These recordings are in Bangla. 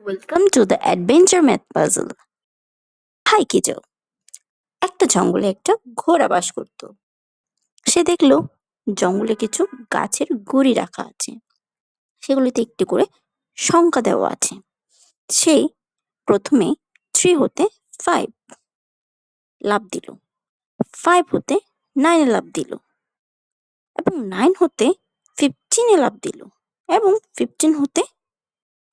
Welcome to the Adventure Math Puzzle. Hi কিজো একটা জঙ্গলে একটা ঘোড়া বাস করত। সে দেখল জঙ্গলে কিছু গাছের গুড়ি রাখা আছে। সেগুলিতে একটি করে সংখ্যা দেওয়া আছে। সে প্রথমে থ্রি হতে ফাইভ লাভ দিল। ফাইভ হতে নাইনে লাভ দিল। এবং নাইন হতে ফিফটিনে লাভ দিল। এবং ফিফটিন হতে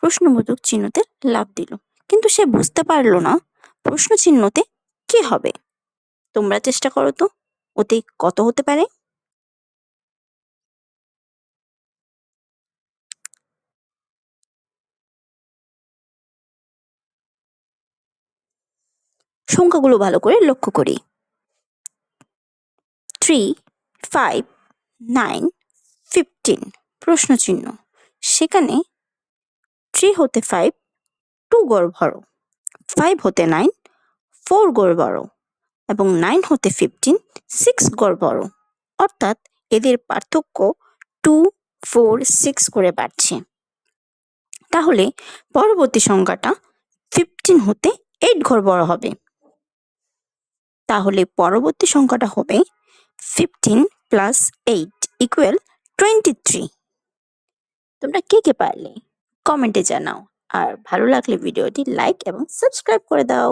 প্রশ্নবোধক চিহ্নতে লাভ দিল। কিন্তু সে বুঝতে পারল না প্রশ্ন চিহ্নতে কি হবে। তোমরা চেষ্টা করো তো ওতে কত হতে পারে? সংখ্যাগুলো ভালো করে লক্ষ্য করি। থ্রি ফাইভ নাইন ফিফটিন প্রশ্ন চিহ্ন সেখানে থ্রি হতে ফাইভ টু গড় ভরো। ফাইভ হতে নাইন ফোর গড় বড় এবং নাইন হতে ফিফটিন সিক্স গড় বড় অর্থাৎ এদের পার্থক্য টু ফোর সিক্স করে বাড়ছে। তাহলে পরবর্তী সংখ্যাটা ফিফটিন হতে এইট ঘর বড় হবে। তাহলে পরবর্তী সংখ্যাটা হবে fifteen plus eight equal twenty three তোমরা কে কে পারলে? কমেন্টে জানাও। আর ভালো লাগলে ভিডিওটি লাইক এবং সাবস্ক্রাইব করে দাও।